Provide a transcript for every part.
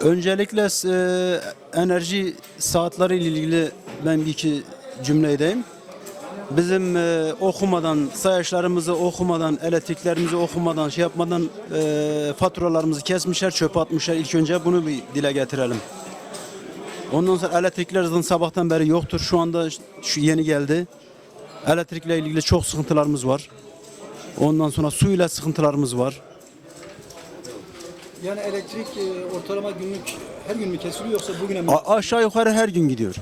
Öncelikle e, enerji saatleri ile ilgili ben bir iki cümle edeyim. Bizim e, okumadan, sayaçlarımızı okumadan, elektriklerimizi okumadan, şey yapmadan e, faturalarımızı kesmişler, çöpe atmışlar. İlk önce bunu bir dile getirelim. Ondan sonra elektrikler zaten sabahtan beri yoktur. Şu anda şu yeni geldi. Elektrikle ilgili çok sıkıntılarımız var. Ondan sonra suyla sıkıntılarımız var. Yani elektrik e, ortalama günlük her gün mü kesiliyor yoksa bugüne mi? A- aşağı yukarı her gün gidiyor.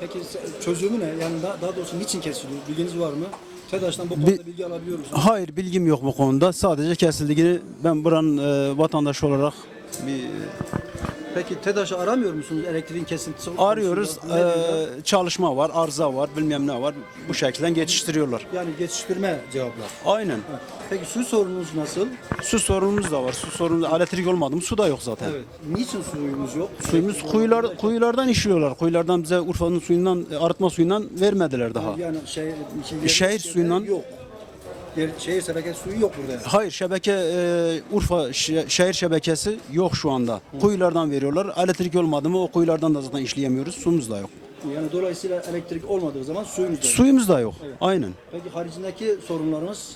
Peki se- çözümü ne? Yani daha, daha doğrusu niçin kesiliyor? Bilginiz var mı? TEDAŞ'tan bu konuda bilgi alabiliyor musunuz? Hayır bilgim yok bu konuda. Sadece kesildiğini ben buranın e, vatandaşı olarak bir Peki TEDAŞ'ı aramıyor musunuz elektriğin kesintisi arıyoruz. konusunda? Ne diyorlar? E, çalışma var, arıza var, bilmem ne var. Bu şekilde geçiştiriyorlar. Yani geçiştirme cevaplar. Aynen. Peki su sorununuz nasıl? Su sorunumuz da var. Su sorunu elektrik olmadı mı su da yok zaten. Evet. Niçin suyumuz yok? Suyumuz kuyular kuyulardan işliyorlar. Kuyulardan bize Urfa'nın suyundan arıtma suyundan vermediler daha. Yani şey, şey, Şehir suyundan- yok. Yer, şehir şebeke suyu yok burada. Hayır şebeke e, Urfa şe- şehir şebekesi yok şu anda. Kuyulardan veriyorlar. Elektrik olmadı mı o kuyulardan da zaten işleyemiyoruz. Suyumuz da yok. Yani dolayısıyla elektrik olmadığı zaman suyunuz da yok. Suyumuz da yok. Aynen. Peki haricindeki sorunlarınız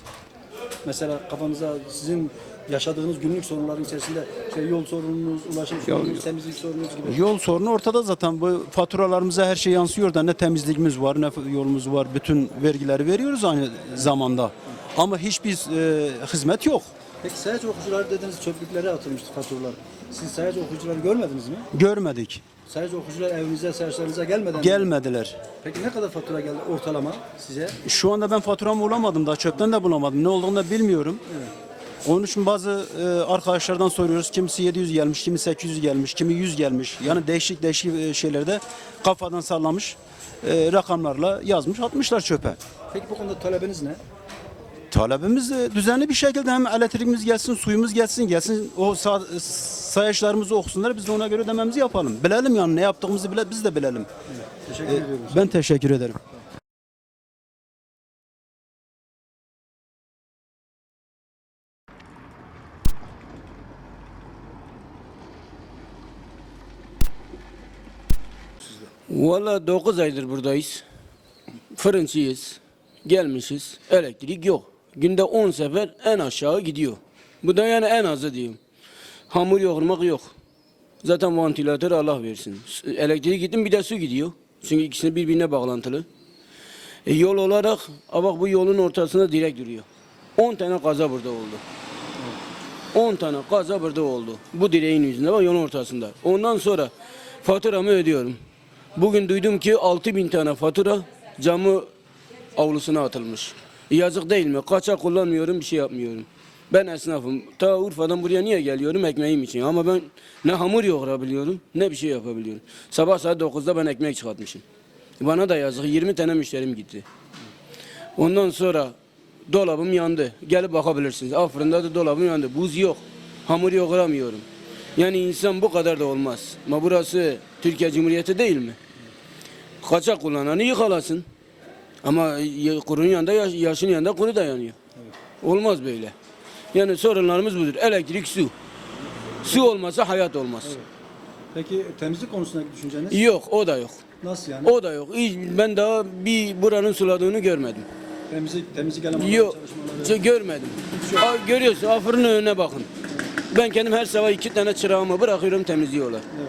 mesela kafanıza sizin yaşadığınız günlük sorunların içerisinde işte yol sorununuz, ulaşım sorununuz, temizlik sorununuz gibi. Yol sorunu ortada zaten. Bu faturalarımıza her şey yansıyor da ne temizliğimiz var, ne yolumuz var. Bütün vergileri veriyoruz aynı zamanda. Ama hiçbir e, hizmet yok. Peki sayaç okuyucuları dediniz çöplüklere atılmıştı faturalar. Siz sayaç okuyucuları görmediniz mi? Görmedik. Sayaç okuyucular evinize, sayaçlarınıza gelmeden mi? Gelmediler. Peki ne kadar fatura geldi ortalama size? Şu anda ben faturamı bulamadım daha çöpten de bulamadım. Ne olduğunu da bilmiyorum. Onun için bazı e, arkadaşlardan soruyoruz. Kimisi 700 gelmiş, kimi 800 gelmiş, kimi 100 gelmiş. Yani değişik değişik e, şeylerde kafadan sallamış e, rakamlarla yazmış, atmışlar çöpe. Peki bu konuda talebiniz ne? Talebimiz de düzenli bir şekilde hem elektriğimiz gelsin, suyumuz gelsin, gelsin o sa- sayaçlarımızı okusunlar. Biz de ona göre ödememizi yapalım. Bilelim yani ne yaptığımızı bile biz de bilelim. Teşekkür ediyoruz. Ben teşekkür ederim. Valla 9 aydır buradayız. Fırıncıyız. Gelmişiz. Elektrik yok. Günde 10 sefer en aşağı gidiyor. Bu da yani en azı diyeyim. Hamur yoğurmak yok. Zaten vantilatör Allah versin. Elektrik gittim bir de su gidiyor. Çünkü ikisini birbirine bağlantılı. E, yol olarak bak bu yolun ortasında direkt duruyor. 10 tane kaza burada oldu. 10 tane kaza burada oldu. Bu direğin yüzünde bak yolun ortasında. Ondan sonra faturamı ödüyorum. Bugün duydum ki 6000 tane fatura camı avlusuna atılmış. Yazık değil mi? Kaça kullanmıyorum bir şey yapmıyorum. Ben esnafım. Ta Urfa'dan buraya niye geliyorum? Ekmeğim için. Ama ben ne hamur yoğurabiliyorum ne bir şey yapabiliyorum. Sabah saat 9'da ben ekmek çıkartmışım. Bana da yazık. 20 tane müşterim gitti. Ondan sonra dolabım yandı. Gelip bakabilirsiniz. Fırında da dolabım yandı. Buz yok. Hamur yoğuramıyorum. Yani insan bu kadar da olmaz. Ama burası Türkiye Cumhuriyeti değil mi? Kaçak kullananı yıkalasın. Ama y- kurun yanında yaş, yaşın yanında kuru da yanıyor. Olmaz böyle. Yani sorunlarımız budur. Elektrik, su. Su olmasa hayat olmaz. Peki temizlik konusundaki düşünceniz? Yok o da yok. Nasıl yani? O da yok. Hiç, ben daha bir buranın suladığını görmedim. Temizlik, temizlik elemanları Yok, çalışmaları. ç- görmedim. Aa, görüyorsun, afırın önüne bakın. Ben kendim her sabah iki tane çırağımı bırakıyorum temizliyorlar. Evet.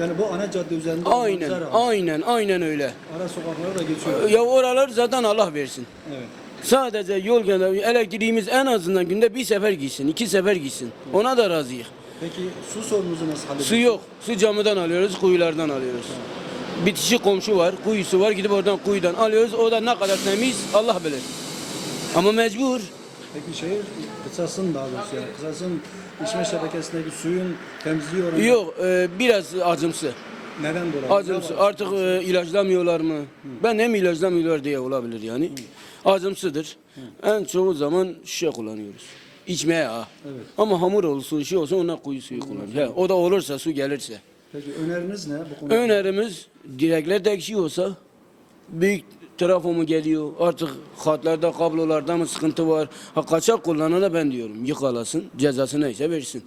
Yani bu ana cadde üzerinde Aynen, aynen, aynen öyle. Ara sokaklara da geçiyor. Ya oralar zaten Allah versin. Evet. Sadece yol kenarı elektriğimiz en azından günde bir sefer gitsin, iki sefer gitsin. Ona da razıyız. Peki su sorunuzu nasıl hallediyorsunuz? Su yok, su camıdan alıyoruz, kuyulardan alıyoruz. Bitişik komşu var, kuyusu var, gidip oradan kuyudan alıyoruz. O da ne kadar temiz Allah bilir. Ama mecbur. Peki şehir kısasın daha doğrusu yani kısasın içme şebekesindeki suyun temizliği oranı Yok, e, biraz acımsı. neden dolayı? Acımsı. Artık e, ilaçlamıyorlar mı? Ben hem ilaçlamıyorlar diye olabilir yani. Acımsıdır. En çoğu zaman şişe kullanıyoruz. İçmeye ha. Evet. Ama hamur olsun, şey olsun ona kuyu suyu kullanıyoruz. He, o da olursa, su gelirse. Peki öneriniz ne bu konuda? Önerimiz direkler de ekşi olsa büyük trafo mu geliyor? Artık hatlarda, kablolarda mı sıkıntı var? Ha kaçak kullanana ben diyorum. Yıkalasın, cezası neyse versin.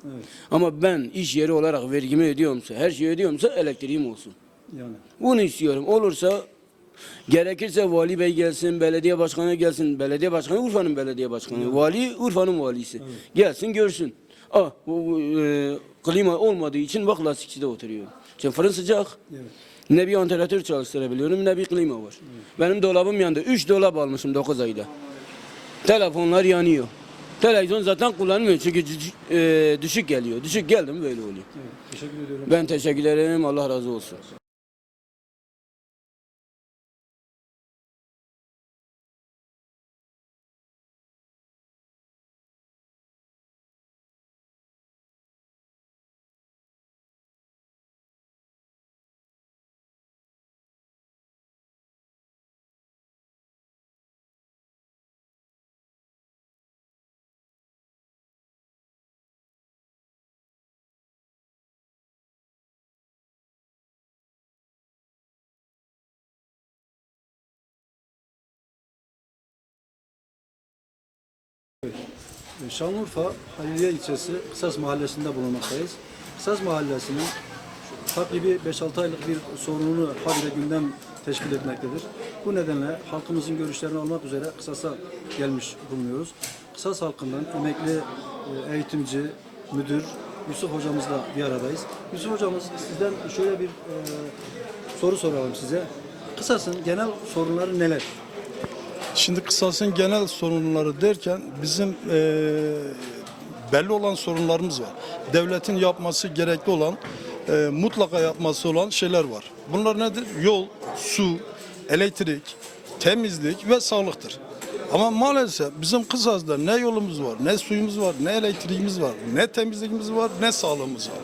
Ama ben iş yeri olarak vergimi ödüyorumsa, her şeyi ödüyorumsa elektriğim olsun. Yani. Bunu istiyorum. Olursa gerekirse vali bey gelsin, belediye başkanı gelsin. Belediye başkanı Urfa'nın belediye başkanı. Vali Urfa'nın valisi. Gelsin görsün. Ah bu, bu, e, klima olmadığı için bak lastikçide oturuyor. Şimdi fırın sıcak. Evet. Ne bir vantilatör çalıştırabiliyorum ne bir klima var. Benim dolabım yandı. 3 dolap almışım 9 ayda. Telefonlar yanıyor. Televizyon zaten kullanmıyor çünkü düşük, e, düşük geliyor. Düşük geldi mi böyle oluyor. evet. Teşekkür ediyorum. Ben teşekkür ederim. Allah razı olsun. Şanlıurfa Haliliye ilçesi Kısas mahallesinde bulunmaktayız. Kısas mahallesinin takibi 5-6 aylık bir sorununu habire gündem teşkil etmektedir. Bu nedenle halkımızın görüşlerini almak üzere Kısas'a gelmiş bulunuyoruz. Kısas halkından emekli e, eğitimci, müdür Yusuf hocamızla bir aradayız. Yusuf hocamız sizden şöyle bir e, soru soralım size. Kısas'ın genel sorunları neler? Şimdi kısasın genel sorunları derken bizim eee, belli olan sorunlarımız var. Devletin yapması gerekli olan, eee, mutlaka yapması olan şeyler var. Bunlar nedir? Yol, su, elektrik, temizlik ve sağlıktır. Ama maalesef bizim Kısas'da ne yolumuz var, ne suyumuz var, ne elektriğimiz var, ne temizliğimiz var, ne sağlığımız var.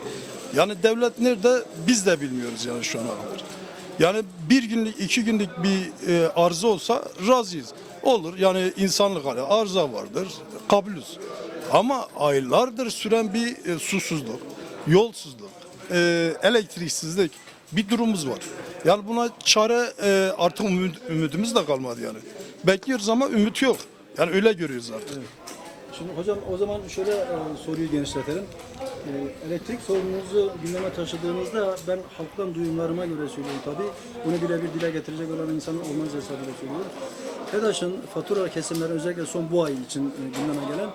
Yani devlet nerede biz de bilmiyoruz yani şu ana kadar. Yani bir günlük, iki günlük bir e, arıza olsa razıyız. Olur yani insanlık hali arıza vardır, kabulüz. Ama aylardır süren bir e, susuzluk, yolsuzluk, e, elektriksizlik bir durumumuz var. Yani buna çare e, artık ümit, ümidimiz de kalmadı yani. Bekliyoruz ama ümit yok. Yani öyle görüyoruz artık. Şimdi hocam o zaman şöyle e, soruyu genişletelim. E, elektrik sorununuzu gündeme taşıdığınızda ben halktan duyumlarıma göre söylüyorum tabii. Bunu birebir dile getirecek olan insanın olmaz hesabıyla söylüyorum. TEDAŞ'ın fatura kesimleri özellikle son bu ay için e, gündeme gelen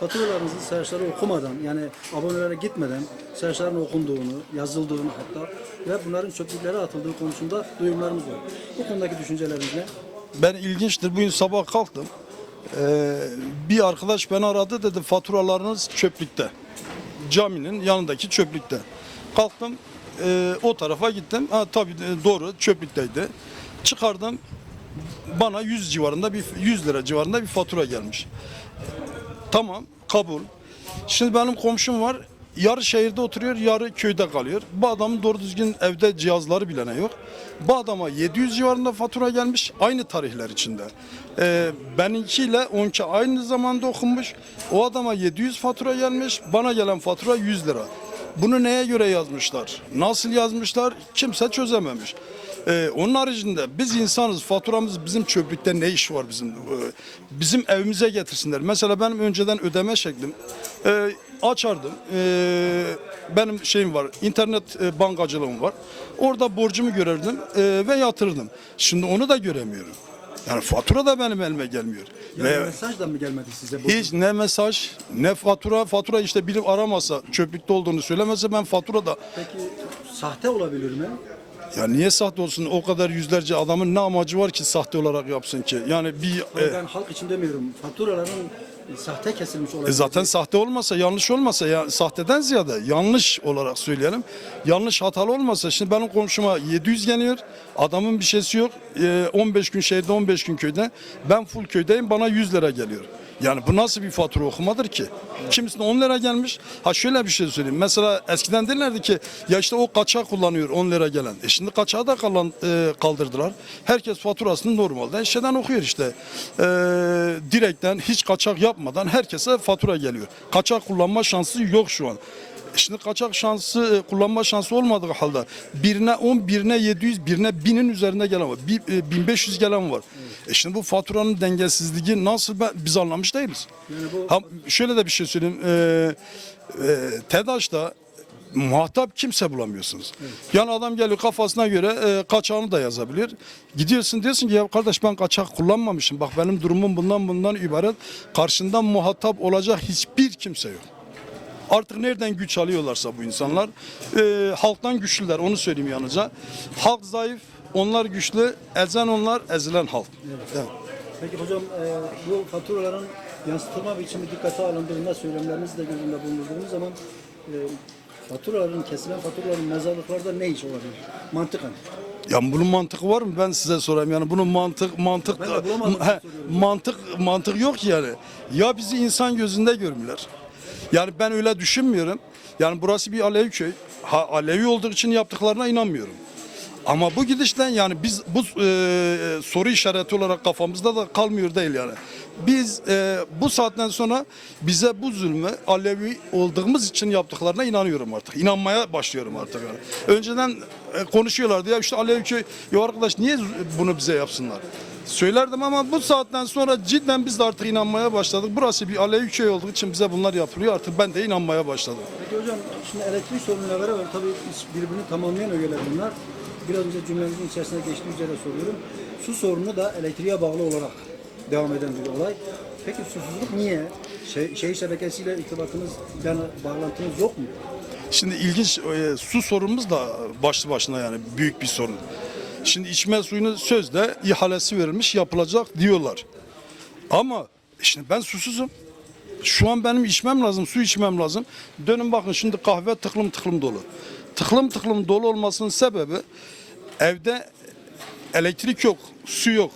faturalarınızın sayaçları okumadan yani abonelere gitmeden sayaçların okunduğunu, yazıldığını hatta ve bunların çöplüklere atıldığı konusunda duyumlarımız var. Bu konudaki düşünceleriniz ne? Ben ilginçtir. Bugün sabah kalktım. Ee, bir arkadaş beni aradı dedi faturalarınız çöplükte. Caminin yanındaki çöplükte. Kalktım e, o tarafa gittim. Ha, tabii e, doğru çöplükteydi. Çıkardım bana 100 civarında bir 100 lira civarında bir fatura gelmiş. Tamam kabul. Şimdi benim komşum var. Yarı şehirde oturuyor, yarı köyde kalıyor. Bu adamın doğru düzgün evde cihazları bilene yok. Bu adama 700 civarında fatura gelmiş aynı tarihler içinde. Ee, benimkiyle onunki aynı zamanda okunmuş. O adama 700 fatura gelmiş, bana gelen fatura 100 lira. Bunu neye göre yazmışlar? Nasıl yazmışlar? Kimse çözememiş. Ee, onun haricinde biz insanız, faturamız bizim çöplükte ne iş var bizim? Ee, bizim evimize getirsinler. Mesela benim önceden ödeme şeklim e, açardım. Ee, benim şeyim var, internet e, bankacılığım var. Orada borcumu görürdüm e, ve yatırırdım. Şimdi onu da göremiyorum. Yani fatura da benim elime gelmiyor. Yani Ve mesaj da mı gelmedi size? Bu hiç ne mesaj, ne fatura, fatura işte biri aramasa, çöplükte olduğunu söylemese ben fatura da Peki sahte olabilir mi? Ya niye sahte olsun? O kadar yüzlerce adamın ne amacı var ki sahte olarak yapsın ki? Yani bir e, Ben halk için demiyorum. Faturaların e, sahte kesilmiş olabilir. E zaten sahte olmasa, yanlış olmasa, ya sahteden ziyade yanlış olarak söyleyelim. Yanlış hatalı olmasa, şimdi benim komşuma 700 geliyor, adamın bir şeysi yok. E, 15 gün şehirde, 15 gün köyde. Ben full köydeyim, bana 100 lira geliyor. Yani bu nasıl bir fatura okumadır ki? Kimisine 10 lira gelmiş. Ha şöyle bir şey söyleyeyim. Mesela eskiden derlerdi ki ya işte o kaçak kullanıyor 10 lira gelen. E şimdi kaçağı da kalan, e, kaldırdılar. Herkes faturasını normalde şeyden okuyor işte. E, direkten hiç kaçak yapmadan herkese fatura geliyor. Kaçak kullanma şansı yok şu an. Şimdi kaçak şansı e, kullanma şansı olmadığı halde birine 10, birine 700, birine 1000'in üzerinde gelen var. Bir, e, 1500 gelen var. E şimdi bu faturanın dengesizliği nasıl ben, biz anlamış değiliz. Yani bu- Ha, şöyle de bir şey söyleyeyim. E, e, TEDAŞ'ta muhatap kimse bulamıyorsunuz. Yani adam geliyor kafasına göre e, kaçağını da yazabilir. Gidiyorsun diyorsun ki ya kardeş ben kaçak kullanmamışım. Bak benim durumum bundan bundan ibaret. Karşında muhatap olacak hiçbir kimse yok. Artık nereden güç alıyorlarsa bu insanlar e, halktan güçlüler onu söyleyeyim yalnızca. Halk zayıf, onlar güçlü, ezen onlar, ezilen halk. Evet. Peki hocam e, bu faturaların yansıtılma biçimi dikkate alındığında söylemlerinizi de göz önünde bulundurduğumuz zaman e, faturaların kesilen faturaların mezarlıklarda ne iş olabilir? Mantıken. Ya bunun mantığı var mı? Ben size sorayım. Yani bunun mantık mantık He, mantık mantık yok yani. Ya bizi insan gözünde görmüyorlar. Yani ben öyle düşünmüyorum. Yani burası bir Alevi köy. Ha, Alevi olduğu için yaptıklarına inanmıyorum. Ama bu gidişten yani biz bu e, soru işareti olarak kafamızda da kalmıyor değil yani. Biz e, bu saatten sonra bize bu zulmü Alevi olduğumuz için yaptıklarına inanıyorum artık. İnanmaya başlıyorum artık yani. Önceden e, konuşuyorlardı ya işte Alevi köy ya arkadaş niye bunu bize yapsınlar? Söylerdim ama bu saatten sonra cidden biz de artık inanmaya başladık. Burası bir Alevi köy olduğu için bize bunlar yapılıyor. Artık ben de inanmaya başladım. Peki hocam şimdi elektrik sorunuyla beraber tabii birbirini tamamlayan ögeler bunlar. Biraz önce cümlemizin içerisinde geçtiği üzere soruyorum. Su sorunu da elektriğe bağlı olarak devam eden bir olay. Peki susuzluk niye? Şey, şehir şebekesiyle irtibatınız, yani bağlantınız yok mu? Şimdi ilginç e, su sorunumuz da başlı başına yani büyük bir sorun. Şimdi içme suyunu sözde ihalesi verilmiş yapılacak diyorlar. Ama şimdi ben susuzum. Şu an benim içmem lazım, su içmem lazım. Dönün bakın şimdi kahve tıklım tıklım dolu. Tıklım tıklım dolu olmasının sebebi evde elektrik yok, su yok.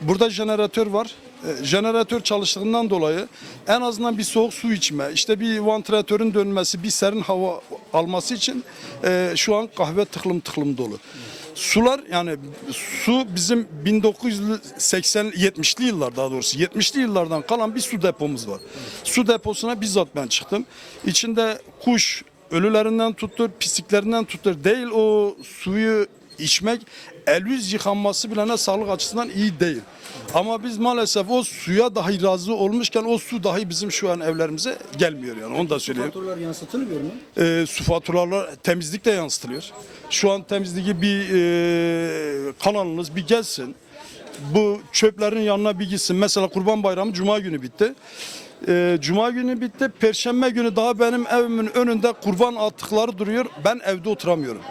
Burada jeneratör var. E, Jeneratör çalıştığından dolayı en azından bir soğuk su içme, işte bir vantilatörün dönmesi, bir serin hava alması için e, şu an kahve tıklım tıklım dolu. Sular yani su bizim 1980 70'li yıllar daha doğrusu 70'li yıllardan kalan bir su depomuz var. Su deposuna bizzat ben çıktım. İçinde kuş ölülerinden tuttur, pisliklerinden tuttur değil o suyu içmek el yüz yıkanması bile ne sağlık açısından iyi değil. Ama biz maalesef o suya dahi razı olmuşken o su dahi bizim şu an evlerimize gelmiyor yani onu da söyleyeyim. Faturalar yansıtılmıyor mu? E, su faturaları temizlik de yansıtılıyor. Şu an temizliği bir e, kanalınız bir gelsin. Bu çöplerin yanına bir gitsin. Mesela Kurban Bayramı Cuma günü bitti. E, Cuma günü bitti. Perşembe günü daha benim evimin önünde kurban atıkları duruyor. Ben evde oturamıyorum.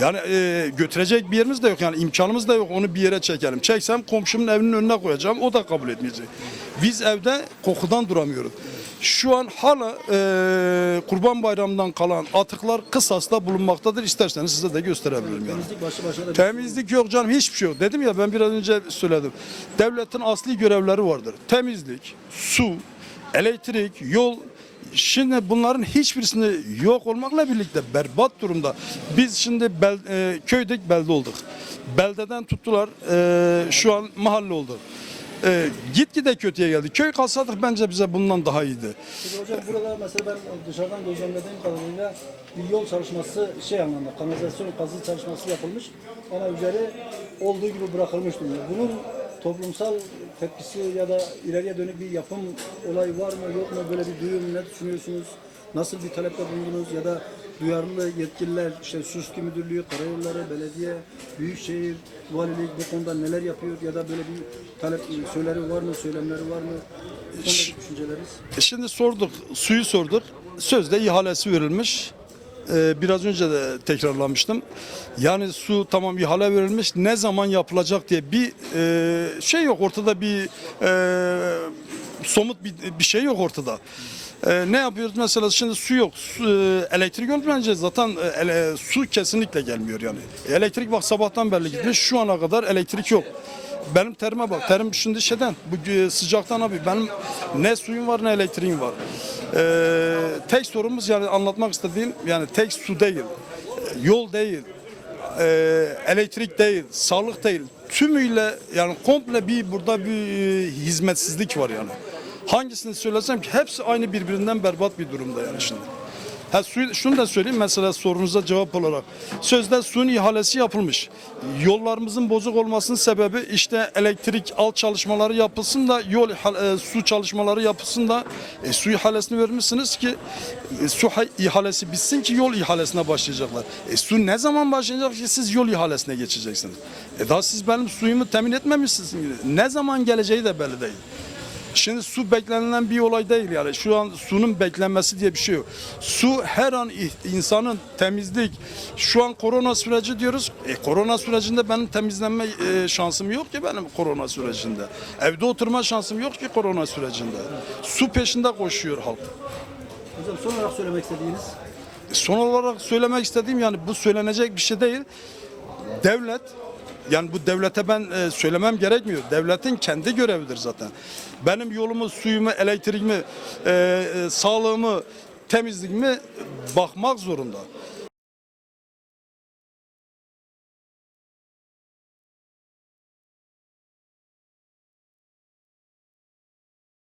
Yani e, götürecek bir yerimiz de yok yani imkanımız da yok onu bir yere çekelim. Çeksem komşumun evinin önüne koyacağım o da kabul etmeyecek. Biz evde kokudan duramıyoruz. Şu an hala e, Kurban Bayramı'ndan kalan atıklar kısasla bulunmaktadır. İsterseniz size de gösterebilirim yani. Temizlik başlı başına Temizlik yok canım hiçbir şey yok. Dedim ya ben biraz önce söyledim. Devletin asli görevleri vardır. Temizlik, su, elektrik, yol. Şimdi bunların hiçbirisinde yok olmakla birlikte berbat durumda. Biz şimdi bel, e, köydik belde olduk. Beldeden tuttular e, şu an mahalle oldu. E, gitgide kötüye geldi. Köy kalsaydık bence bize bundan daha iyiydi. Peki hocam burada mesela ben dışarıdan gözlemlediğim kadarıyla bir yol çalışması şey anlamda kanalizasyon kazı çalışması yapılmış ama üzeri olduğu gibi bırakılmış durumda. Bunun toplumsal tepkisi ya da ileriye dönük bir yapım olayı var mı yok mu böyle bir duyum ne düşünüyorsunuz? Nasıl bir talepte bulundunuz ya da duyarlı yetkililer işte Suski Müdürlüğü, Karayolları, Belediye, Büyükşehir, Valilik bu konuda neler yapıyor ya da böyle bir talep söyleri var mı, söylemleri var mı? Bu düşünceleriniz? E Şimdi sorduk, suyu sorduk. Sözde ihalesi verilmiş. Ee, biraz önce de tekrarlamıştım. Yani su tamam ihale verilmiş. Ne zaman yapılacak diye bir e, şey yok ortada bir e, somut bir, şey yok ortada. E, ne yapıyoruz mesela şimdi su yok. Su, e, elektrik olmayınca zaten e, ele- su kesinlikle gelmiyor yani. Elektrik bak sabahtan beri gitmiş şu ana kadar elektrik yok. Benim terime bak. Terim şimdi şeyden bu e, sıcaktan abi benim ne suyum var ne elektriğim var. Ee, tek sorumuz yani anlatmak istediğim yani tek su değil. Yol değil. e, elektrik değil, sağlık değil. Tümüyle yani komple bir burada bir e, hizmetsizlik var yani. Hangisini söylesem ki hepsi aynı birbirinden berbat bir durumda yani şimdi. Ha, su, şunu da söyleyeyim mesela sorunuza cevap olarak. Sözde suyun ihalesi yapılmış. Yollarımızın bozuk olmasının sebebi işte elektrik alt çalışmaları yapılsın da yol e, su çalışmaları yapılsın da e, su ihalesini vermişsiniz ki e, su ha- ihalesi bitsin ki yol ihalesine başlayacaklar. E, su ne zaman başlayacak ki siz yol ihalesine geçeceksiniz. E daha siz benim suyumu temin etmemişsiniz. Ne zaman geleceği de belli değil. Şimdi su beklenilen bir olay değil yani. Şu an sunun beklenmesi diye bir şey yok. Su her an insanın temizlik. Şu an korona süreci diyoruz. E, korona sürecinde benim temizlenme e, şansım yok ki benim korona sürecinde. Evde oturma şansım yok ki korona sürecinde. Su peşinde koşuyor halk. Hocam son olarak söylemek istediğiniz Son olarak söylemek istediğim yani bu söylenecek bir şey değil. Devlet yani bu devlete ben e, söylemem gerekmiyor. Devletin kendi görevidir zaten. Benim yolumu, suyumu, elektriğimi, e, e, sağlığımı, temizliğimi bakmak zorunda.